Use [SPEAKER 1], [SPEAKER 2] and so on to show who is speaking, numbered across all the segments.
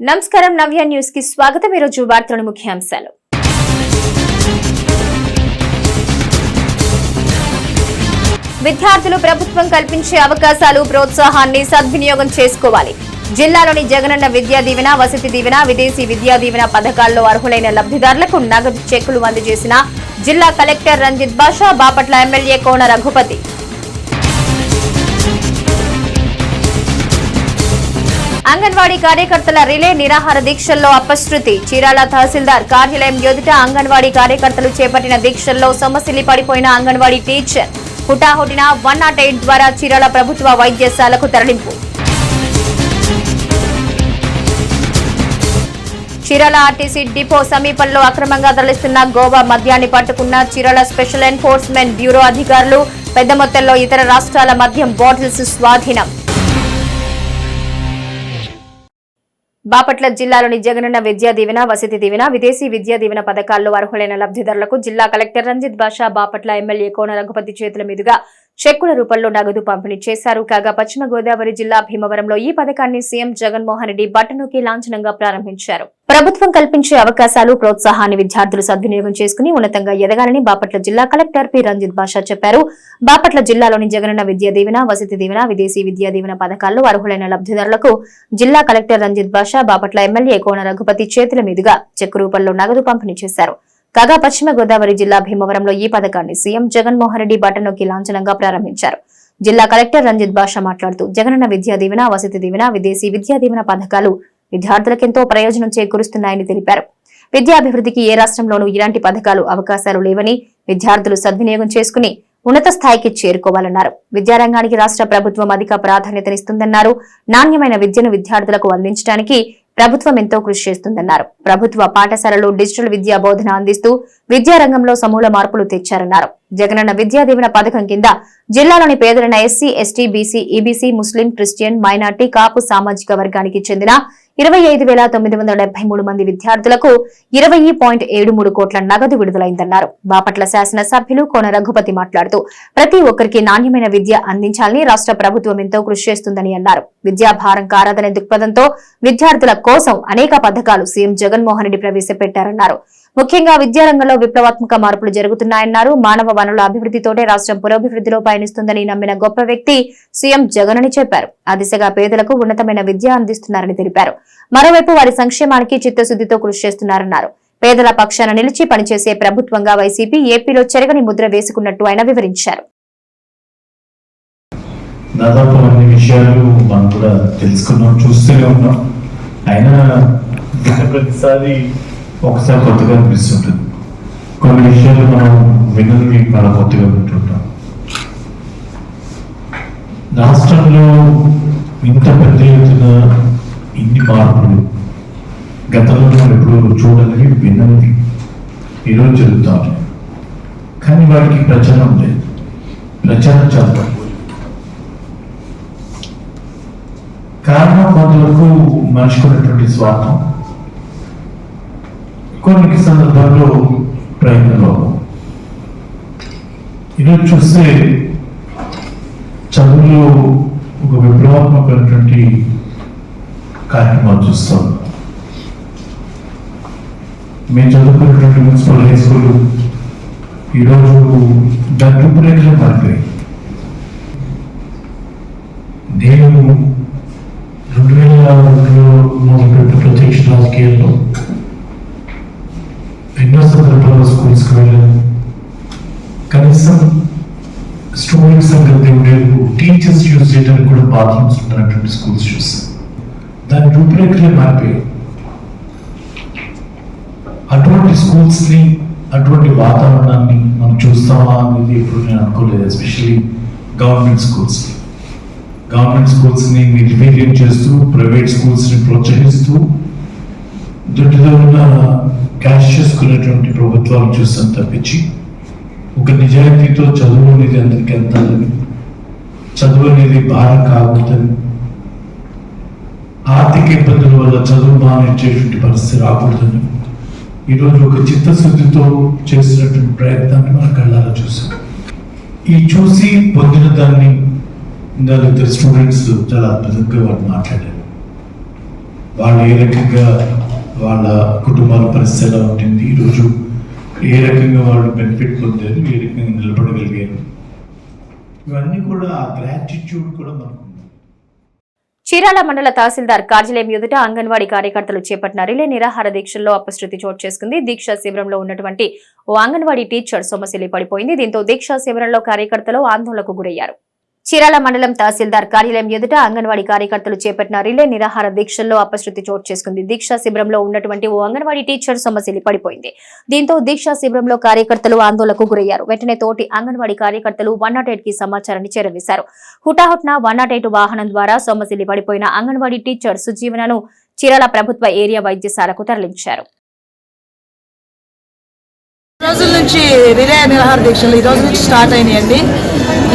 [SPEAKER 1] నమస్కారం. నవ్య న్యూస్కి స్వాగతం. ఈరోజు వార్తల ముఖ్యాంశాలు. విద్యార్థులు ప్రభుత్వం కల్పించే అవకాశాలు ప్రోత్సాహాన్ని సద్వినియోగం చేసుకోవాలి. జిల్లాలోని జగనన్న విద్యా దీవెన వసతి దీవెన విదేశీ విద్యా దీవెన పథకాల్లో అర్హులైన లబ్ధిదారులకు నగదు చెక్కులు అందజేసిన జిల్లా కలెక్టర్ రంజిత్ బాషా బాపట్ల ఎమ్మెల్యే కోన రఘుపతి. అంగన్వాడీ కార్యకర్తల రిలే నిరాహార దీక్షల్లో అపశృతి. చీరాల తహసీల్దార్ కార్యాలయం ఎదుట అంగన్వాడీ కార్యకర్తలు చేపట్టిన దీక్షల్లో సొమ్మసిల్లి పడిపోయిన అంగన్వాడీ టీచర్. హుటాహుటిన వన్ నాట్ ఎయిట్ ద్వారా చీరాల ప్రభుత్వ వైద్యశాలకు తరలింపు. చీరాల ఆర్టీసీ డిపో సమీపంలో అక్రమంగా తరలిస్తున్న గోవా మద్యాన్ని పట్టుకున్న చీరాల స్పెషల్ ఎన్ఫోర్స్మెంట్ బ్యూరో అధికారులు పెద్ద మొత్తంలో ఇతర రాష్ట్రాల మద్యం బాటిల్స్ స్వాధీనం. బాపట్ల జిల్లాలోని జగనన్న విద్యా దీవెన వసతి దీవెన విదేశీ విద్యా దీవెన పథకాల్లో అర్హులైన లబ్ధిదారులకు జిల్లా కలెక్టర్ రంజిత్ బాషా బాపట్ల ఎమ్మెల్యే కోన రఘుపతి చేతుల మీదుగా చెక్కుల రూపంలో నగదు పంపిణీ చేశారు. కాగా పశ్చిమ గోదావరి జిల్లా భీమవరంలో ఈ పథకాన్ని సీఎం జగన్మోహన్ రెడ్డి బట్టనొక్కి లాంఛనంగా ప్రారంభించారు. ప్రభుత్వం కల్పించే అవకాశాలు ప్రోత్సాహాన్ని విద్యార్థులు సద్వినియోగం చేసుకుని ఉన్నతంగా ఎదగాలని బాపట్ల జిల్లా కలెక్టర్ పి. రంజిత్ బాషా చెప్పారు. బాపట్ల జిల్లాలోని జగనన్న విద్యా దీవెన వసతి దీవెన విదేశీ విద్యా దీవెన పథకాల్లో అర్హులైన లబ్ధిదారులకు జిల్లా కలెక్టర్ రంజిత్ బాషా బాపట్ల ఎమ్మెల్యే కోన రఘుపతి చేతుల మీదుగా చెక్కు రూపంలో నగదు పంపిణీ చేశారు. కాగా పశ్చిమ గోదావరి జిల్లా భీమవరంలో ఈ పథకాన్ని సీఎం జగన్మోహన్ రెడ్డి బట్టనొక్కి లాంఛనంగా ప్రారంభించారు. జిల్లా కలెక్టర్ రంజిత్ బాషా మాట్లాడుతూ జగనన్న విద్యా దీవెన వసతి దీవెన విదేశీ విద్యా దీవెన పథకాలు విద్యార్థులకెంతో ప్రయోజనం చేకూరుస్తున్నాయని తెలిపారు. విద్యాభివృద్ధికి ఏ రాష్ట్రంలోనూ ఇలాంటి పథకాలు అవకాశాలు లేవని విద్యార్థులు సద్వినియోగం చేసుకుని ఉన్నత స్థాయికి చేరుకోవాలన్నారు. విద్యారంగానికి రాష్ట్ర ప్రభుత్వం అధిక ప్రాధాన్యతనిస్తుందన్నారు. నాణ్యమైన విద్యను విద్యార్థులకు అందించడానికి ప్రభుత్వం ఎంతో కృషి చేస్తుందన్నారు. ప్రభుత్వ పాఠశాలలు డిజిటల్ విద్యా బోధన అందిస్తూ విద్యారంగంలో సమూల మార్పులు తెచ్చారన్నారు. జగనన్న విద్యా దీవెన పథకం కింద జిల్లాలోని పేదలైన SC ST BC EBC Muslim Christian minority Kapu సామాజిక వర్గానికి చెందిన ఇరవై ఐదు వేల తొమ్మిది వందల డెబ్బై మూడు మంది విద్యార్థులకు ఇరవై పాయింట్ ఏడు మూడు కోట్ల నగదు విడుదలైందన్నారు. బాపట్ల శాసన సభ్యులు కోన రఘుపతి మాట్లాడుతూ ప్రతి ఒక్కరికి నాణ్యమైన విద్య అందించాలని రాష్ట్ర ప్రభుత్వం ఎంతో కృషి చేస్తుందని అన్నారు. విద్యా భారం కారాదనే దృక్పథంతో విద్యార్థుల కోసం అనేక పథకాలు సీఎం జగన్మోహన్ రెడ్డి ప్రవేశపెట్టారన్నారు. ముఖ్యంగా విద్యారంగంలో విప్లవాత్మక మార్పులు జరుగుతున్నాయన్నారు. మానవ వనరుల అభివృద్ధితోటే రాష్ట్రం పురోభివృద్ధిలో పయనిస్తుందని నమ్మిన గొప్ప వ్యక్తి సీఎం జగన్ అని చెప్పారు. ఆ దిశగా పేదలకు ఉన్నతమైన విద్య అందిస్తున్నారని తెలిపారు. మరోవైపు వారి సంక్షేమానికి చిత్తశుద్ధితో కృషి చేస్తున్నారన్నారు. పేదల పక్షాన నిలిచి పనిచేసే ప్రభుత్వంగా వైసీపీ ఏపీలో చెరగని ముద్ర వేసుకున్నట్టు ఆయన వివరించారు.
[SPEAKER 2] దాదాపు అన్ని విషయాలు మనం కూడా తెలుసుకున్నాం చూస్తూనే ఉన్నాం. అయినా ప్రతిసారి ఒకసారి కొత్తగా అనిపిస్తుంటుంది కొన్ని విషయాలు మనం విన్నది చాలా కొత్తగా వింటుంటాం. రాష్ట్రంలో ఇంత పెద్ద ఎత్తున ఇన్ని మార్పులు గతంలో మనం ఎప్పుడు చూడని విన్నది ఈరోజు చెబుతారు కానీ వాటికి ప్రచారం లేదు. ప్రచారం చాలా కారణం కొంతవరకు మనిషికున్నటువంటి స్వార్థం. కొన్ని సందర్భాల్లో ప్రయత్నంలో ఈరోజు చూస్తే చదువులో ఒక విప్లవాత్మకమైనటువంటి కార్యక్రమాలు చూస్తాం. మేము చదువుకున్నటువంటి మున్సిపల్ హై స్కూల్ ఈరోజు డబ్బు రూపురేఖలు మారిపోయి నేను రెండు వేల ఒకటిలో మొదలుపెట్టిన ప్రత్యక్ష రాజకీయాల్లో ఎన్నో సందర్భాల్లో స్కూల్స్కి వెళ్ళాను. కనీసం స్టూడెంట్స్ సంగతి ఉండేందుకు టీచర్స్ యూజ్ చేయడానికి కూడా బాత్రూమ్స్ ఉన్నటువంటి స్కూల్స్ చూస్తాను దాని రూపురేఖలే మారిపోయాయి. అటువంటి స్కూల్స్ని అటువంటి వాతావరణాన్ని మనం చూస్తామా అనేది ఎప్పుడు నేను అనుకోలేదు ఎస్పెషల్లీ గవర్నమెంట్ స్కూల్స్ గవర్నమెంట్ స్కూల్స్ని నిర్వీర్యం చేస్తూ ప్రైవేట్ స్కూల్స్ని ప్రోత్సహిస్తూ దొడ్డిలో ఉన్న క్యాష్ చేసుకునేటువంటి ప్రభుత్వాలు చూస్తాం తప్పించి ఒక నిజాయితీతో చదువు అనేది అందరికీ అందాలని చదువు అనేది భారం కాకూడదని ఆర్థిక ఇబ్బందుల వల్ల చదువు మానేసేటువంటి పరిస్థితి రాకూడదని ఈరోజు ఒక చిత్తశుద్ధితో చేసినటువంటి ప్రయత్నాన్ని మనం కళ్ళారా చూసాం. ఈ చూసి పొందిన దాన్ని ఇందాక ఇద్దరు స్టూడెంట్స్ చాలా అద్భుతంగా వాళ్ళు మాట్లాడారు. వాళ్ళు ఏ రకంగా వాళ్ళ కుటుంబాల పరిస్థితి ఎలా ఉంటుంది ఈరోజు ఏ రకంగా వాళ్ళు బెనిఫిట్ పొందారు? ఏ రకంగా నిలబడగలిగారు? ఇవన్నీ కూడా ఆ గ్రాటిట్యూడ్ కూడా మనకు
[SPEAKER 1] చీరాల మండల తహసీల్దార్ కార్యాలయం ఎదుట అంగన్వాడీ కార్యకర్తలు చేపట్టిన రిలే నిరాహార దీక్షల్లో అపశృతి చోటు చేసుకుంది. దీక్షా శిబిరంలో ఉన్నటువంటి ఓ అంగన్వాడీ టీచర్ సొమ్మసిల్లి పడిపోయింది. దీంతో దీక్షా శిబిరంలో కార్యకర్తలు ఆందోళనకు గురయ్యారు. చీరాల మండలం తహసీల్దార్ కార్యాలయం ఎదుట అంగన్వాడీ కార్యకర్తలు చేపట్టిన రిలే నిరాహార దీక్షల్లో అపశృతి చోటు చేసుకుంది. దీక్షా శిబిరంలో ఉన్నటువంటి ఓ అంగన్వాడీ టీచర్ సొమ్మసిల్లి పడిపోయింది. దీంతో దీక్షా శిబిరంలో కార్యకర్తలు ఆందోళనకు గురయ్యారు. వెంటనే తోటి అంగన్వాడీ కార్యకర్తలు వన్ నాట్ ఎయిట్కి సమాచారాన్ని చేరవేశారు. హుటాహుట్న వన్ నాట్ ఎయిట్ వాహనం ద్వారా సొమ్మసిల్లి పడిపోయిన అంగన్వాడీ టీచర్ సుజీవనను చీరాల ప్రభుత్వ ఏరియా వైద్యశాలకు తరలించారు.
[SPEAKER 3] రోజుల నుంచి రిలే నిరాహార దీక్షలు ఈ రోజు నుంచి స్టార్ట్ అయినాయండి.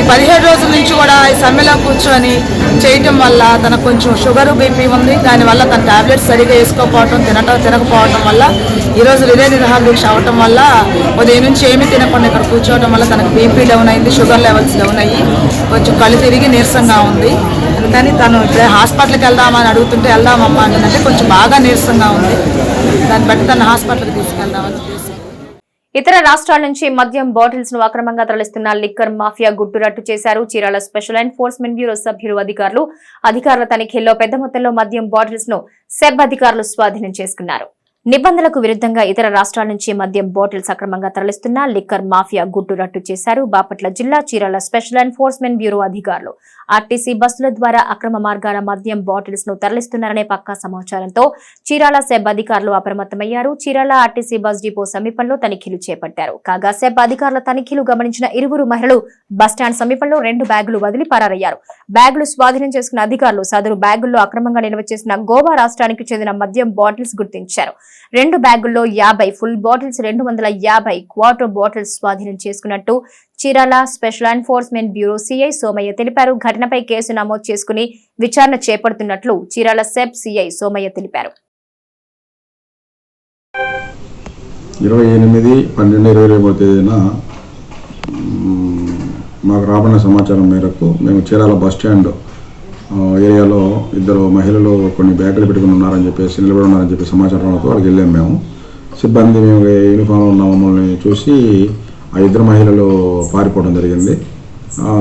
[SPEAKER 3] ఈ పదిహేడు రోజుల నుంచి కూడా ఈ సమ్మెలో కూర్చొని చేయటం వల్ల తనకు కొంచెం షుగర్ బీపీ ఉంది. దానివల్ల తన టాబ్లెట్స్ సరిగా వేసుకోకపోవటం తినటం తినకపోవటం వల్ల ఈరోజు హృదయ రిలే దీక్ష అవటం వల్ల ఉదయం నుంచి ఏమీ తినకుండా ఇక్కడ కూర్చోవడం వల్ల తనకు బీపీ డౌన్ అయింది షుగర్ లెవెల్స్ డౌన్ అయ్యి కొంచెం కళ్ళు తిరిగి నీరసంగా ఉంది. అందుకని తను హాస్పిటల్కి వెళ్దామని అడుగుతుంటే వెళ్దామమ్మా అంటే కొంచెం బాగా నీరసంగా ఉంది. దాన్ని బట్టి తను హాస్పిటల్కి తీసుకెళ్దామని చెప్పేసి
[SPEAKER 1] ఇతర రాష్ట్రాల నుంచి మద్యం బాటిల్స్ను అక్రమంగా తరలిస్తున్న లిక్కర్ మాఫియా గుట్టురట్టు చేశారు. చీరాల స్పెషల్ ఎన్ఫోర్స్మెంట్ బ్యూరో సభ్యులు అధికారులు. అధికారుల తనిఖీల్లో పెద్ద మొత్తంలో మద్యం బాటిల్స్ను సెబ్ అధికారులు స్వాధీనం చేసుకున్నారు. నిబంధనలకు విరుద్ధంగా ఇతర రాష్ట్రాల నుంచి మద్యం బాటిల్స్ అక్రమంగా తరలిస్తున్న లిక్కర్ మాఫియా గుట్టురట్టు చేశారు. బాపట్ల జిల్లా చీరాల స్పెషల్ ఎన్ఫోర్స్మెంట్ బ్యూరో అధికారులు. ఆర్టీసీ బస్సుల ద్వారా అక్రమ మార్గాల మద్యం బాటిల్స్ను తరలిస్తున్నారనే పక్కా సమాచారంతో చీరాల సెబ్ అధికారులు అప్రమత్తమయ్యారు. చీరాల ఆర్టీసీ బస్ డిపో సమీపంలో తనిఖీలు చేపట్టారు. కాగా సెబ్ అధికారుల తనిఖీలు గమనించిన ఇరువురు మహిళలు బస్టాండ్ సమీపంలో రెండు బ్యాగులు వదిలి పరారయ్యారు. బ్యాగులు స్వాధీనం చేసుకున్న అధికారులు సదరు బ్యాగుల్లో అక్రమంగా నిల్వ చేసిన గోవా రాష్ట్రానికి చెందిన మద్యం బాటిల్స్ గుర్తించారు. రెండు బ్యాగుల్లో యాభై ఫుల్ బాటిల్స్ రెండు వందల యాభై క్వార్టర్ బాటిల్స్ స్వాధీనం చేసుకున్నట్టు Chirala special enforcement bureau CI Somaiah తెలిపారు. ఘటనపై కేసు నమోదు చేసుకుని విచారణ చేపడుతున్నట్లు చీరాల సెబ్ సిఐ సోమయ్య తెలిపారు.
[SPEAKER 4] ఇరవై ఎనిమిది పన్నెండు ఇరవై రేపో తేదీన మాకు రాబడిన సమాచారం మేరకు మేము చీరాల బస్ స్టాండ్ ఏరియాలో ఇద్దరు మహిళలు కొన్ని బ్యాగులు పెట్టుకుని ఉన్నారని చెప్పేసి నిలబడి ఉన్నారని చెప్పి సమాచారంతో అక్కడికి వెళ్ళాము మేము. సిబ్బంది మేము యూనిఫామ్లో ఉన్న మమ్మల్ని చూసి ఆ ఇద్దరు మహిళలు పారిపోవడం జరిగింది.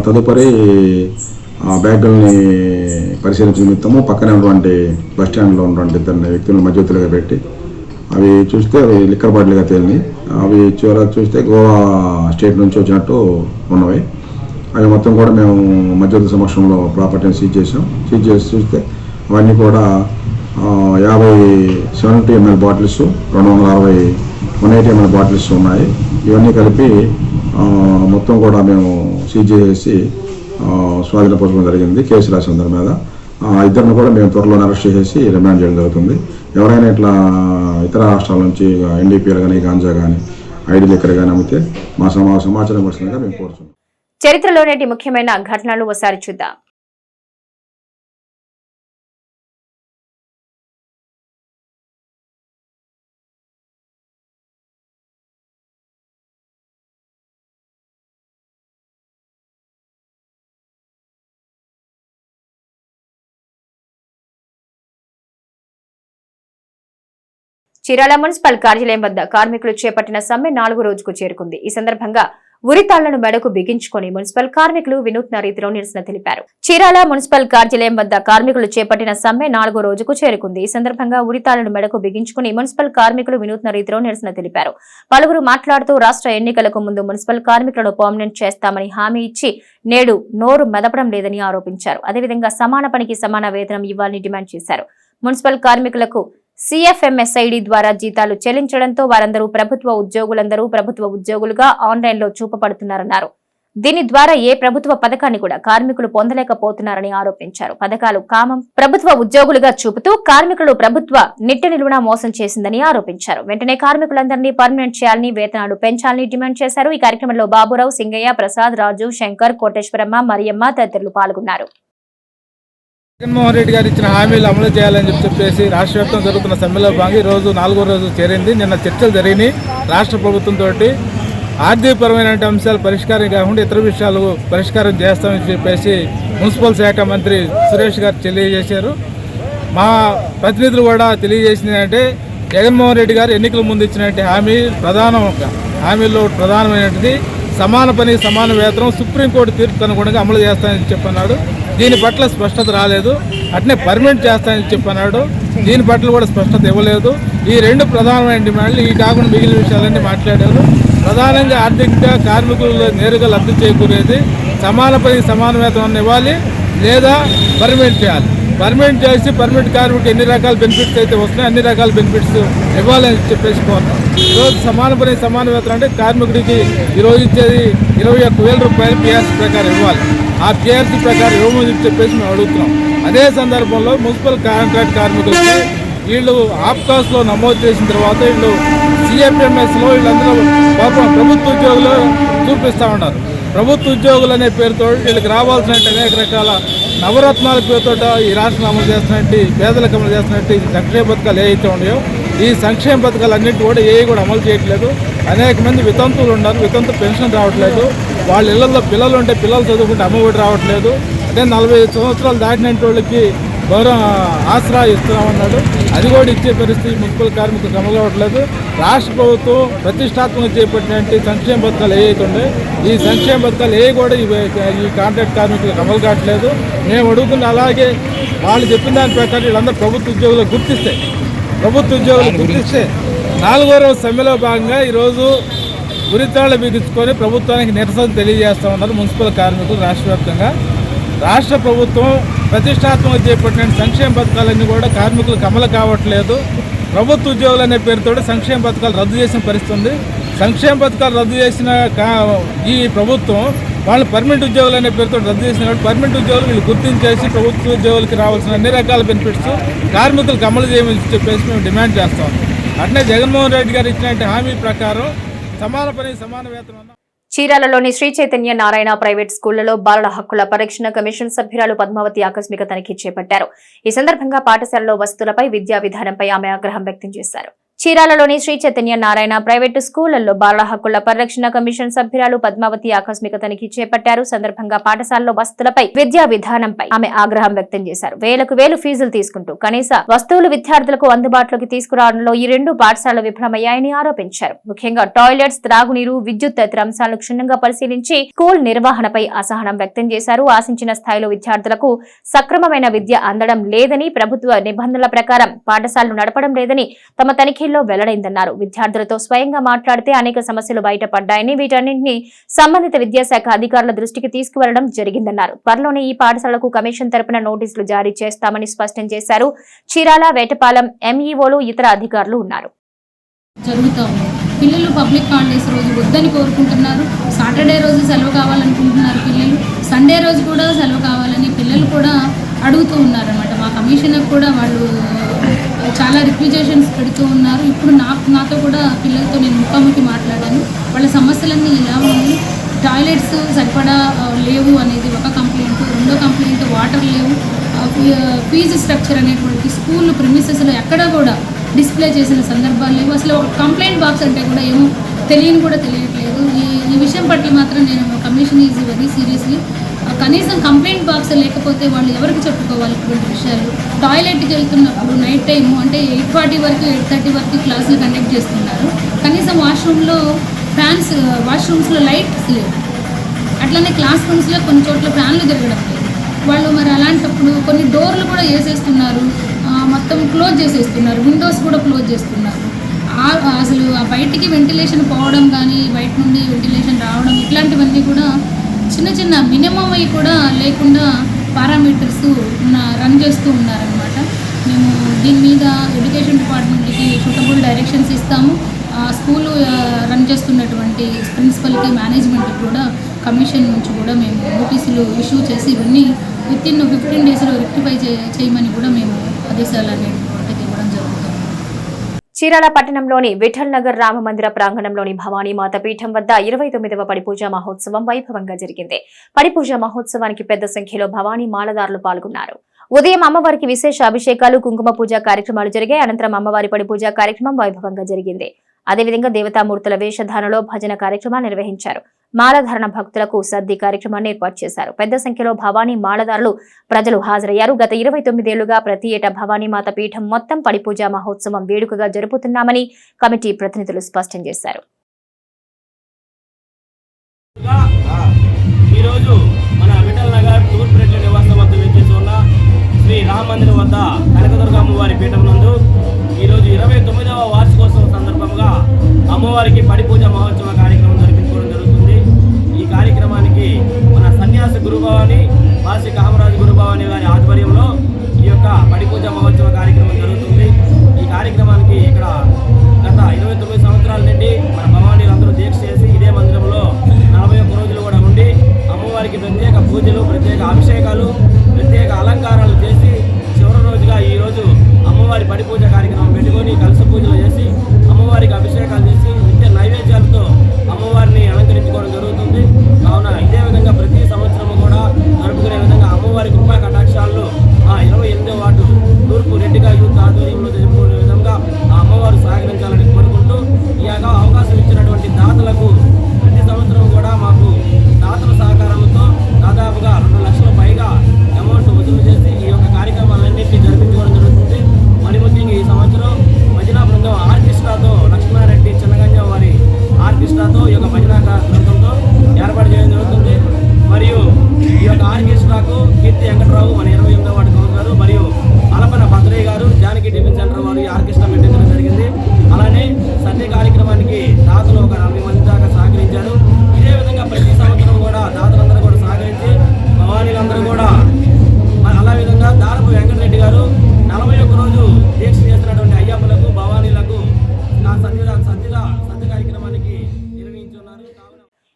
[SPEAKER 4] తదుపరి ఆ బ్యాగుల్ని పరిశీలించిన నిమిత్తము పక్కనే ఉన్నటువంటి బస్ స్టాండ్లో ఉన్నటువంటి ఇద్దరిని వ్యక్తులను మధ్యవర్తులుగా పెట్టి అవి చూస్తే అవి లిక్కర్ బాటిల్గా తేలినాయి. అవి చివర చూస్తే గోవా స్టేట్ నుంచి వచ్చినట్టు ఉన్నవి. అవి మొత్తం కూడా మేము మధ్యవర్తి సమక్షంలో ప్రాపర్టీని సీజ్ చేసాం సీజ్ చేసి చూస్తే అవన్నీ కూడా యాభై సెవెంటీ ఎంఎల్ బాటిల్స్ రెండు వందల అరవై వన్ ఎయిటీ ఎంఎల్ బాటిల్స్ ఉన్నాయి. ఇవన్నీ కలిపి మొత్తం కూడా మేము సీజ్ చేసి స్వాధీనపరచడం జరిగింది కేసు రాసిన మీద. ఇద్దరిని కూడా మేము త్వరలో అరెస్ట్ చేసి రిమాండ్ చేయడం జరుగుతుంది. ఎవరైనా ఇట్లా ఇతర రాష్ట్రాల నుంచి ఎన్డీపీలు కానీ గాంజా కానీ ఐడి లిక్కర్ కానీ అమ్మితే మా సమా సమాచారం వచ్చిందిగా మేము కోరుతున్నాం
[SPEAKER 1] చరిత్రలోనేటి ముఖ్యమైన ఘటనలు ఒకసారి చూద్దాం. చీరాల మున్సిపల్ కార్యాలయం వద్ద కార్మికులు చేపట్టిన సమ్మె నాలుగు రోజుకు చేరుకుంది. ఈ సందర్భంగా ఉరితాళ్ళను మెడకు బిగించుకొని మున్సిపల్ కార్మికులు వినూత్న రీతిలో నిరసన తెలిపారు. చీరాల మున్సిపల్ కార్యాలయం వద్ద కార్మికులు చేపట్టిన సమ్మె నాలుగో రోజుకు చేరుకుంది. ఈ సందర్భంగా ఉరితాళ్ళను మెడకు బిగించుకుని మున్సిపల్ కార్మికులు వినూత్న రీతిలో నిరసన తెలిపారు. పలువురు మాట్లాడుతూ రాష్ట్ర ఎన్నికలకు ముందు మున్సిపల్ కార్మికులను పర్మనెంట్ చేస్తామని హామీ ఇచ్చి నేడు నోరు మెదపడం లేదని ఆరోపించారు. అదేవిధంగా సమాన పనికి సమాన వేతనం ఇవ్వాలని డిమాండ్ చేశారు. మున్సిపల్ కార్మికులకు సిఎఫ్ఎంఎస్ఐడి ద్వారా జీతాలు చెల్లించడంతో వారందరూ ప్రభుత్వ ఉద్యోగులందరూ ప్రభుత్వ ఉద్యోగులుగా ఆన్లైన్లో చూపబడుతున్నారన్నారు. దీని ద్వారా ఏ ప్రభుత్వ పథకాన్ని కూడా కార్మికులు పొందలేకపోతున్నారని ఆరోపించారు. పథకాలు కామం ప్రభుత్వ ఉద్యోగులుగా చూపుతూ కార్మికులు ప్రభుత్వ నిట్ట నిలువున మోసం చేసిందని ఆరోపించారు. వెంటనే కార్మికులందరినీ పర్మనెంట్ చేయాలని వేతనాలు పెంచాలని డిమాండ్ చేశారు. ఈ కార్యక్రమంలో బాబురావు సింగయ్య ప్రసాద్ రాజు శంకర్ కోటేశ్వరమ్మ మరియమ్మ తదితరులు పాల్గొన్నారు.
[SPEAKER 5] జగన్మోహన్ రెడ్డి గారు ఇచ్చిన హామీలు అమలు చేయాలని చెప్పి చెప్పేసి రాష్ట్ర వ్యాప్తంగా జరుగుతున్న సమ్మెలో భాగంగా ఈరోజు రోజు నాలుగో రోజు చేరింది. నిన్న చర్చలు జరిగినాయి. రాష్ట్ర ప్రభుత్వంతో ఆర్థికపరమైన అంశాలు పరిష్కారం కాకుండా ఇతర విషయాలు పరిష్కారం చేస్తామని చెప్పేసి మున్సిపల్ శాఖ మంత్రి సురేష్ గారు తెలియజేశారు. మా ప్రతినిధులు కూడా తెలియజేసింది అంటే జగన్మోహన్ రెడ్డి గారు ఎన్నికల ముందు ఇచ్చినటువంటి హామీ ప్రధాన హామీలో ప్రధానమైనది సమాన పని సమాన వేతనం సుప్రీంకోర్టు తీర్పుకు అనుగుణంగా అమలు చేస్తానని చెప్పన్నాడు. దీని పట్ల స్పష్టత రాలేదు. అట్నే పర్మనెంట్ చేస్తానని చెప్పన్నాడు. దీని పట్ల కూడా స్పష్టత ఇవ్వలేదు. ఈ రెండు ప్రధానమైన డిమాండ్లు ఈ కాకుండా మిగిలిన విషయాలన్నీ మాట్లాడారు. ప్రధానంగా ఆర్థికంగా కార్మికులు నేరుగా లబ్ధి చేకూరేది సమాన పని సమాన వేతనం ఇవ్వాలి లేదా పర్మనెంట్ చేయాలి. పర్మనెంట్ చేసి పర్మనెంట్ కార్మికు ఎన్ని రకాల బెనిఫిట్స్ అయితే వస్తున్నాయి అన్ని రకాల బెనిఫిట్స్ ఇవ్వాలని చెప్పేసి కోరుతాం. ఈరోజు సమాన పని సమాన వేతనం అంటే కార్మికుడికి ఈరోజు ఇచ్చేది ఇరవై ఒక్క వేల రూపాయలు పిఆర్సీ ప్రకారం ఇవ్వాలి. ఆ పిఆర్సీ ప్రకారం ఇవ్వమని చెప్పేసి మేము అడుగుతున్నాం. అదే సందర్భంలో మున్సిపల్ కాంట్రాక్ట్ కార్మికులకి వీళ్ళు ఆప్కాస్లో నమోదు చేసిన తర్వాత వీళ్ళు సిఎఫ్ఎంఎస్లో వీళ్ళందరూ పాపం ప్రభుత్వ ఉద్యోగులు చూపిస్తూ ఉన్నారు. ప్రభుత్వ ఉద్యోగులు అనే పేరుతో వీళ్ళకి రావాల్సిన అనేక రకాల నవరత్నాల పేరుతో ఈ రాష్ట్రం అమలు చేస్తున్నట్టు పేదలకు అమలు చేస్తున్నట్టు ఈ సంక్షేమ పథకాలు ఏవైతే ఉన్నాయో ఈ సంక్షేమ పథకాలు అన్నింటి కూడా ఏవి కూడా అమలు చేయట్లేదు. అనేక మంది వితంతువులు ఉన్నారు వితంతు పెన్షన్ రావట్లేదు. వాళ్ళ ఇళ్ళలో పిల్లలు ఉంటే పిల్లలు చదువుకుంటే అమ్మఒడి రావట్లేదు. అంటే నలభై ఐదు సంవత్సరాలు దాటిన వాళ్ళకి గౌరవ ఆసరా ఇస్తున్నామన్నాడు. అది కూడా ఇచ్చే పరిస్థితి మున్సిపల్ కార్మికులకు అమలు కావట్లేదు రాష్ట్ర ప్రభుత్వం ప్రతిష్టాత్మకంగా చేపట్టినటువంటి సంక్షేమ పథకాలు ఏవైతే ఉన్నాయో ఈ సంక్షేమ పథకాలు ఏ కూడా ఈ కాంట్రాక్ట్ కార్మికులకు అమలు కావట్లేదు. మేము అడుగుతున్న అలాగే వాళ్ళు చెప్పిన దాని ప్రకారం వీళ్ళందరూ ప్రభుత్వ ఉద్యోగులు గుర్తిస్తే ప్రభుత్వ ఉద్యోగులు గుర్తిస్తే నాలుగో రోజు సమ్మెలో భాగంగా ఈరోజు ఉరితాళ్ళు బిగించుకొని ప్రభుత్వానికి నిరసన తెలియజేస్తూ ఉన్నారు మున్సిపల్ కార్మికులు రాష్ట్ర వ్యాప్తంగా. రాష్ట్ర ప్రభుత్వం ప్రతిష్టాత్మక చేపట్టిన సంక్షేమ పథకాలన్నీ కూడా కార్మికులకు అమలు కావట్లేదు. ప్రభుత్వ ఉద్యోగులు అనే పేరుతో సంక్షేమ పథకాలు రద్దు చేసిన పరిస్థితి ఉంది. సంక్షేమ పథకాలు రద్దు చేసిన కా- ఈ ప్రభుత్వం వాళ్ళు పర్మనెంట్ ఉద్యోగులు అనే పేరుతో రద్దు చేసిన పర్మనెంట్ ఉద్యోగులు వీళ్ళు గుర్తించేసి ప్రభుత్వ ఉద్యోగులకి రావాల్సిన అన్ని రకాల బెనిఫిట్స్ కార్మికులకు అమలు చేయమని చెప్పేసి మేము డిమాండ్ చేస్తాం అట్లే జగన్మోహన్ రెడ్డి గారు ఇచ్చినటువంటి హామీ ప్రకారం సమాన పని సమాన వేతనం
[SPEAKER 1] చీరాలలోని శ్రీ చైతన్య నారాయణ ప్రైవేట్ స్కూళ్ళలో బాలల హక్కుల పరిరక్షణ కమిషన్ సభ్యురాలు పద్మావతి ఆకస్మిక తనిఖీ చేపట్టారు. ఈ సందర్భంగా పాఠశాలలో వసతులపై విద్యా విధానంపై ఆమె ఆగ్రహం వ్యక్తం చేశారు. చీరాలలోని శ్రీ చైతన్య నారాయణ ప్రైవేటు స్కూళ్ళలో బాల హక్కుల పరిరక్షణ కమిషన్ సభ్యురాలు పద్మావతి ఆకస్మిక తనిఖీ చేపట్టారు. సందర్భంగా పాఠశాలలో వసతులపై విద్యా విధానంపై ఆమె ఆగ్రహం వ్యక్తం చేశారు. వేలకు వేలు ఫీజులు తీసుకుంటూ కనీస వస్తువులు విద్యార్థులకు అందుబాటులోకి తీసుకురావడంలో ఈ రెండు పాఠశాలలు విఫలమయ్యాయని ఆరోపించారు. ముఖ్యంగా టాయిలెట్స్ త్రాగునీరు విద్యుత్ తదితర అంశాలను క్షుణ్ణంగా పరిశీలించి స్కూల్ నిర్వహణపై అసహనం వ్యక్తం చేశారు. ఆశించిన స్థాయిలో విద్యార్థులకు సక్రమమైన విద్య అందడం లేదని ప్రభుత్వ నిబంధనల ప్రకారం పాఠశాలలు నడపడం లేదని తమ తనిఖీ తనిఖీల్లో వెల్లడైందన్నారు. విద్యార్థులతో స్వయంగా మాట్లాడితే అనేక సమస్యలు బయటపడ్డాయని వీటన్నింటినీ సంబంధిత విద్యాశాఖ అధికారుల దృష్టికి తీసుకువెళ్ళడం జరిగిందన్నారు. త్వరలోనే ఈ పాఠశాలకు కమిషన్ తరపున నోటీసులు జారీ చేస్తామని స్పష్టం చేశారు. చీరాల వేటపాలెం ఎంఈఓలు ఇతర అధికారులు ఉన్నారు.
[SPEAKER 6] జరుగుతూ పిల్లలు పబ్లిక్ హాలిడేస్ రోజు వద్దని కోరుకుంటున్నారు. సాటర్డే రోజు సెలవు కావాలనుకుంటున్నారు పిల్లలు. సండే రోజు కూడా సెలవు కావాలని పిల్లలు కూడా అడుగుతూ ఉన్నారనమాట మా కమిషనర్ కూడా వాళ్ళు చాలా రిక్విజేషన్స్ పెడుతూ ఉన్నారు. ఇప్పుడు నాకు నాతో కూడా పిల్లలతో నేను ముఖాముఖి మాట్లాడాను. వాళ్ళ సమస్యలన్నీ ఇలా ఉన్నాయి? టాయిలెట్స్ సరిపడా లేవు అనేది ఒక కంప్లైంట్. రెండో కంప్లైంట్ వాటర్ లేవు. ఫీజు స్ట్రక్చర్ అనేటువంటి స్కూల్ ప్రిమిసెస్లో ఎక్కడా కూడా డిస్ప్లే చేసిన సందర్భాలు లేవు. అసలు ఒక కంప్లైంట్ బాక్స్ అంటే కూడా ఏమో తెలియని కూడా తెలియట్లేదు. ఈ ఈ విషయం పట్ల మాత్రం నేను కమిషన్ ఈజ్ వెరీ సీరియస్లీ కనీసం కంప్లైంట్ బాక్స్ లేకపోతే వాళ్ళు ఎవరికి చెప్పుకోవాలి ఇటువంటి విషయాలు? టాయిలెట్కి వెళ్తున్నప్పుడు నైట్ టైము అంటే ఎయిట్ ఫార్టీ వరకు ఎయిట్ థర్టీ వరకు క్లాసులు కండక్ట్ చేస్తున్నారు. కనీసం వాష్రూమ్లో ఫ్యాన్స్ వాష్రూమ్స్లో లైట్స్ లేవు. అట్లనే క్లాస్ రూమ్స్లో కొన్ని చోట్ల ఫ్యాన్లు తిరగడం లేదు. వాళ్ళు మరి అలాంటప్పుడు కొన్ని డోర్లు కూడా వేసేస్తున్నారు. మొత్తం క్లోజ్ చేసేస్తున్నారు. విండోస్ కూడా క్లోజ్ చేస్తున్నారు. అసలు ఆ బయటికి వెంటిలేషన్ పోవడం కానీ బయట నుండి వెంటిలేషన్ రావడం ఇట్లాంటివన్నీ కూడా చిన్న చిన్న మినిమం అవి కూడా లేకుండా పారామీటర్స్ ఉన్న రన్ చేస్తూ ఉన్నారనమాట మేము దీని మీద ఎడ్యుకేషన్ డిపార్ట్మెంట్కి సూటబుల్ డైరెక్షన్స్ ఇస్తాము. ఆ స్కూలు రన్ చేస్తున్నటువంటి ప్రిన్సిపల్కి మేనేజ్మెంట్కి కూడా కమిషన్ నుంచి కూడా మేము నోటీసులు ఇష్యూ చేసి ఇవన్నీ విత్ ఇన్ ఫిఫ్టీన్ డేస్లో రెక్టిఫై చేయమని కూడా మేము ఆదేశాలు అనేవి
[SPEAKER 1] చీరాల పట్టణంలోని విఠల్ నగర్ రామ మందిర ప్రాంగణంలోని భవానీ మాత పీఠం వద్ద ఇరవై తొమ్మిదవ పడిపూజ మహోత్సవం వైభవంగా జరిగింది. పడిపూజ మహోత్సవానికి పెద్ద సంఖ్యలో భవానీ మాలదారులు పాల్గొన్నారు. ఉదయం అమ్మవారికి విశేష అభిషేకాలు కుంకుమ పూజ కార్యక్రమాలు జరిగాయి. అనంతరం అమ్మవారి పడిపూజ కార్యక్రమం వైభవంగా జరిగింది. అదేవిధంగా దేవతామూర్తుల వేషధారణలో భజన కార్యక్రమాలు నిర్వహించారు. మాలధారణ భక్తులకు సర్ది కార్యక్రమాన్ని ఏర్పాటు చేశారు. పెద్ద సంఖ్యలో భవానీ మాలధారులు ప్రజలు హాజరయ్యారు. గత ఇరవై తొమ్మిదేళ్ళుగా ప్రతి ఏటా భవానీమాత పీఠం మొత్తం పడిపూజా మహోత్సవం వేడుకగా జరుపుతున్నామని కమిటీ ప్రతినిధులు స్పష్టం చేశారు.
[SPEAKER 7] ఈరోజు మన విఠల్ నగర్ నివాసం వద్ద శ్రీ రామ మందిరం వద్ద కనకదుర్గమ్మ వారి పీఠం నందు ఈరోజు ఇరవై తొమ్మిదవ వార్షికోత్సవం సందర్భంగా అమ్మవారికి పడిపూజ మహోత్సవ కార్యక్రమం జరిపించుకోవడం జరుగుతుంది. ఈ కార్యక్రమానికి మన సన్యాసి గురుభవాని వాసి కామరాజు గురుభవాని గారి ఆధ్వర్యంలో ఈ యొక్క పడిపూజ మహోత్సవ కార్యక్రమం జరుగుతుంది.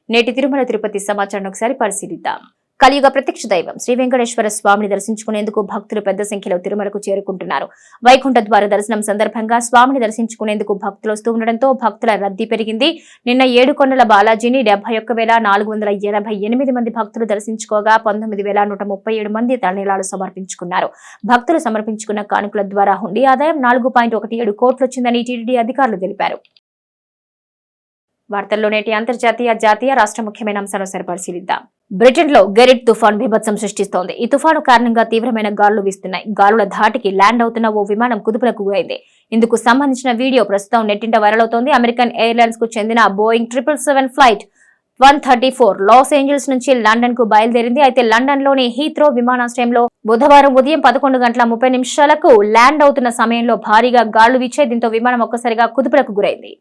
[SPEAKER 1] నేటి తిరుమల తిరుపతి సమాచారం ఒకసారి పరిశీలిద్దాం. కలియుగ ప్రత్యక్ష దైవం శ్రీ వెంకటేశ్వర స్వామిని దర్శించుకునేందుకు భక్తులు పెద్ద సంఖ్యలో తిరుమలకు చేరుకుంటున్నారు. వైకుంఠ ద్వార దర్శనం సందర్భంగా స్వామిని దర్శించుకునేందుకు భక్తులు వస్తూ ఉండడంతో భక్తుల రద్దీ పెరిగింది. నిన్న ఏడు కొండల బాలాజీని డెబ్బై వేల నాలుగు వందల ఎనభై ఎనిమిది మంది భక్తులు దర్శించుకోగా పంతొమ్మిది వేల నూట ముప్పై ఏడు మంది తలనీలాలు సమర్పించుకున్నారు. భక్తులు సమర్పించుకున్న కానుకల ద్వారా హుండీ ఆదాయం నాలుగు పాయింట్ ఒకటి ఏడు కోట్లు వచ్చిందని టీటీడీ అధికారులు తెలిపారు. వార్తల్లో నేటి అంతర్జాతీయ జాతీయ రాష్ట్ర ముఖ్యమైన అంశాలను సరిపరిశీలిద్దాం. బ్రిటన్లో గెరిట్ తుఫాన్ బీభత్సం సృష్టిస్తోంది. ఈ తుఫాను కారణంగా తీవ్రమైన గాలులు వీస్తున్నాయి. గాలుల ధాటికి ల్యాండ్ అవుతున్న ఓ విమానం కుదుపులకు గురైంది. ఇందుకు సంబంధించిన వీడియో ప్రస్తుతం నెట్టింట వైరల్ అవుతోంది. అమెరికన్ ఎయిర్లైన్స్కు చెందిన Boeing triple seven flight one thirty four Los Angeles నుంచి లండన్కు బయలుదేరింది. అయితే లండన్లోని హీత్రో విమానాశ్రయంలో బుధవారం ఉదయం పదకొండు గంటల ముప్పై నిమిషాలకు ల్యాండ్ అవుతున్న సమయంలో భారీగా గాళ్ళు వీచే దీంతో విమానం ఒక్కసారిగా కుదుపులకు గురైంది.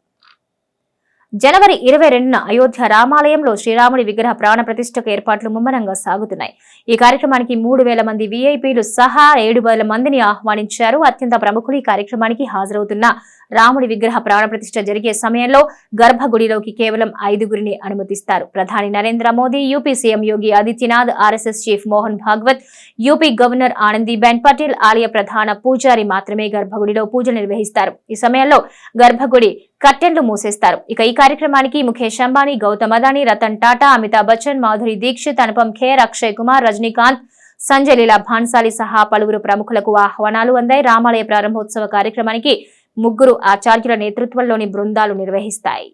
[SPEAKER 1] జనవరి ఇరవై రెండున అయోధ్య రామాలయంలో శ్రీరాముడి విగ్రహ ప్రాణ ప్రతిష్టకు ఏర్పాట్లు ముమ్మరంగా సాగుతున్నాయి. ఈ కార్యక్రమానికి మూడు వేల మంది వీఐపీలు సహా ఏడు వేల మందిని ఆహ్వానించారు. అత్యంత ప్రముఖులు ఈ కార్యక్రమానికి హాజరవుతున్న రాముడి విగ్రహ ప్రాణ ప్రతిష్ట జరిగే సమయంలో గర్భగుడిలోకి కేవలం ఐదుగురిని అనుమతిస్తారు. ప్రధాని Narendra Modi UP CM Yogi Adityanath RSS chief Mohan Bhagwat UP governor Anandiben Patel ఆలయ ప్రధాన పూజారి మాత్రమే గర్భగుడిలో పూజలు నిర్వహిస్తారు. ఈ సమయంలో గర్భగుడి కర్టెన్లు మూసేస్తారు. ఇక ఈ కార్యక్రమానికి ముఖేష్ అంబానీ గౌతమ్ అదానీ రతన్ టాటా అమితాబ్ బచ్చన్ మాధురి దీక్షిత్ అనుపమ్ ఖేర్ అక్షయ్ కుమార్ రజనీకాంత్ సంజయ్ లీలా భాన్సాలి సహా పలువురు ప్రముఖులకు ఆహ్వానాలు అందాయి. రామాలయ ప్రారంభోత్సవ కార్యక్రమానికి ముగ్గురు ఆచార్యుల నేతృత్వంలోని బృందాలు నిర్వహిస్తాయి.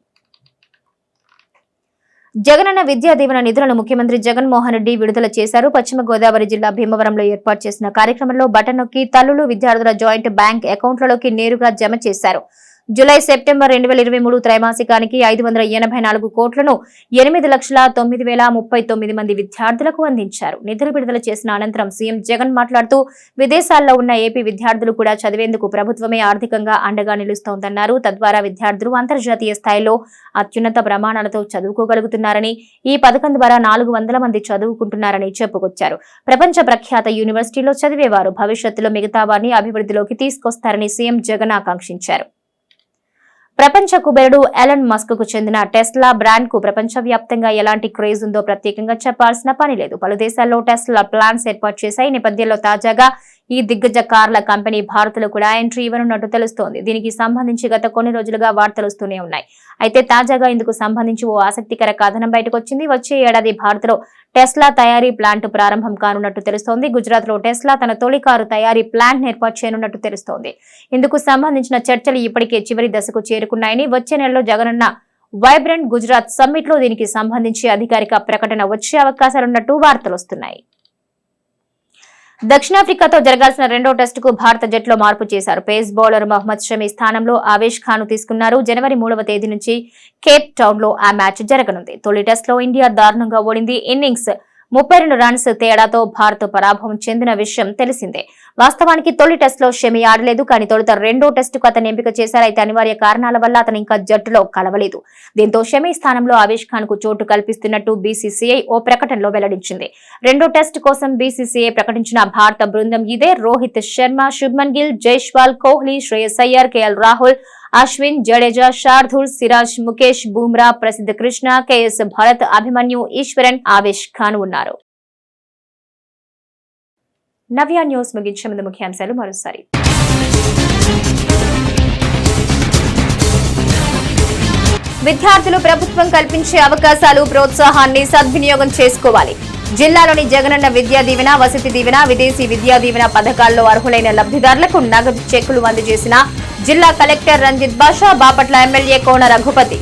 [SPEAKER 1] జగనన్న విద్యా దీవెన నిధులను ముఖ్యమంత్రి జగన్మోహన్ రెడ్డి విడుదల చేశారు. పశ్చిమ గోదావరి జిల్లా భీమవరంలో ఏర్పాటు చేసిన కార్యక్రమంలో బటన్ నొక్కి తల్లులు విద్యార్థుల జాయింట్ బ్యాంక్ అకౌంట్లలోకి నేరుగా జమ చేశారు. జూలై సెప్టెంబర్ రెండు వేల ఇరవై మూడు త్రైమాసికానికి ఐదు వందల ఎనభై నాలుగు కోట్లను ఎనిమిది లక్షల తొమ్మిది వేల ముప్పై తొమ్మిది మంది విద్యార్థులకు అందించారు. నిధులు విడుదల చేసిన అనంతరం సీఎం జగన్ మాట్లాడుతూ విదేశాల్లో ఉన్న ఏపీ విద్యార్థులు కూడా చదివేందుకు ప్రభుత్వమే ఆర్థికంగా అండగా నిలుస్తోందన్నారు. తద్వారా విద్యార్థులు అంతర్జాతీయ స్థాయిలో అత్యున్నత ప్రమాణాలతో చదువుకోగలుగుతున్నారని ఈ పథకం ద్వారా నాలుగు వందల మంది చదువుకుంటున్నారని చెప్పుకొచ్చారు. ప్రపంచ ప్రఖ్యాత యూనివర్సిటీలో చదివేవారు భవిష్యత్తులో మిగతా వారిని అభివృద్ధిలోకి తీసుకొస్తారని సీఎం జగన్ ఆకాంక్షించారు. ప్రపంచ కుబేరుడు ఎలన్ మస్క్కు చెందిన టెస్లా బ్రాండ్కు ప్రపంచవ్యాప్తంగా ఎలాంటి క్రేజ్ ఉందో ప్రత్యేకంగా చెప్పాల్సిన పని లేదు. పలు దేశాల్లో టెస్లా ప్లాన్స్ ఏర్పాటు చేశాయి. నేపథ్యంలో తాజాగా ఈ దిగ్గజ కార్ల కంపెనీ భారత్లో కూడా ఎంట్రీ ఇవ్వనున్నట్టు తెలుస్తోంది. దీనికి సంబంధించి గత కొన్ని రోజులుగా వార్తలు వస్తూనే ఉన్నాయి. అయితే తాజాగా ఇందుకు సంబంధించి ఓ ఆసక్తికర కథనం బయటకు వచ్చింది వచ్చే ఏడాది భారత్లో టెస్లా తయారీ ప్లాంట్ ప్రారంభం కానున్నట్టు తెలుస్తోంది. గుజరాత్లో టెస్లా తన తొలి కారు తయారీ ప్లాంట్ ఏర్పాటు చేయనున్నట్టు తెలుస్తోంది. ఇందుకు సంబంధించిన చర్చలు ఇప్పటికే చివరి దశకు చేరుకున్నాయని వచ్చే నెలలో జగనన్న వైబ్రెంట్ గుజరాత్ సమ్మిట్లో దీనికి సంబంధించి అధికారిక ప్రకటన వచ్చే అవకాశాలున్నట్టు వార్తలు వస్తున్నాయి. దక్షిణాఫ్రికాతో జరగాల్సిన రెండో టెస్టుకు భారత జట్లో మార్పు చేశారు. పేస్ బౌలర్ మహమ్మద్ షమి స్థానంలో ఆవేష్ ఖాన్ తీసుకున్నారు. జనవరి మూడవ తేదీ నుంచి కేప్ టౌన్లో ఆ మ్యాచ్ జరగనుంది. తొలి టెస్ట్లో ఇండియా దారుణంగా ఓడింది. ఇన్నింగ్స్ ముప్పై రెండు రన్స్ తేడాతో భారత్ పరాభవం చెందిన విషయం తెలిసిందే. వాస్తవానికి తొలి టెస్ట్లో షమి ఆడలేదు కానీ తొలుత రెండో టెస్టుకు అతను ఎంపిక చేశారు. అయితే అనివార్య కారణాల వల్ల అతను ఇంకా జట్టులో కలవలేదు. దీంతో షమి స్థానంలో ఆవేష్ ఖాన్కు చోటు కల్పిస్తున్నట్టు బీసీసీఐ ఓ ప్రకటనలో వెల్లడించింది. రెండో టెస్ట్ కోసం బీసీసీఐ ప్రకటించిన భారత బృందం ఇదే. రోహిత్ శర్మ శుభ్మన్ గిల్ జైష్వాల్ కోహ్లీ శ్రేయస్ అయ్యర్ కేఎల్ రాహుల్ అశ్విన్ జడేజా శార్ధుల్ సిరాజ్ ముఖేష్ బూమ్రా ప్రసిద్ధ కృష్ణ కేఎస్ భరత్ అభిమన్యు ఈశ్వరన్ ఆవేష్ ఖాన్ ఉన్నారు. నవ్య న్యూస్ ముగించే ముందు ముఖ్యాంశాలు మరోసారి. విద్యార్థులు ప్రభుత్వం కల్పించే అవకాశాలు ప్రోత్సాహాన్ని సద్వినియోగం చేసుకోవాలి. జిల్లాలోని జగనన్న విద్యా దీవెన వసతి దీవెన విదేశీ విద్యా దీవెన పథకాల్లో అర్హులైన లబ్ధిదారులకు నగదు చెక్కులు అందజేసిన జిల్లా కలెక్టర్ రంజిత్ బాషా బాపట్ల ఎమ్మెల్యే కోన రఘుపతి.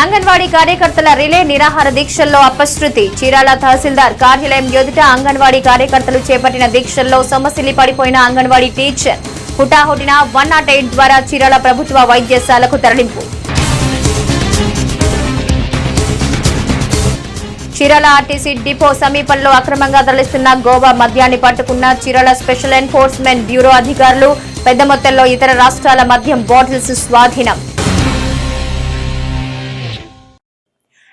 [SPEAKER 1] అంగన్వాడీ కార్యకర్తల రిలే నిరాహార దీక్షల్లో అపశృతి. చీరాల తహసీల్దార్ కార్యాలయం ఎదుట అంగన్వాడీ కార్యకర్తలు చేపట్టిన దీక్షల్లో సొమ్మసిల్లి పడిపోయిన అంగన్వాడీ టీచర్. హుటాహుటిన వన్ నాట్ ఎయిట్ ద్వారా చీరాల ప్రభుత్వ వైద్యశాలకు తరలింపు. చీరాల ఆర్టీసీ డిపో సమీపంలో అక్రమంగా తరలిస్తున్న గోవా మద్యాన్ని పట్టుకున్న చీరాల స్పెషల్ ఎన్ఫోర్స్మెంట్ బ్యూరో అధికారులు పెద్ద మొత్తంలో ఇతర రాష్ట్రాల మద్యం బాటిల్స్ స్వాధీనం.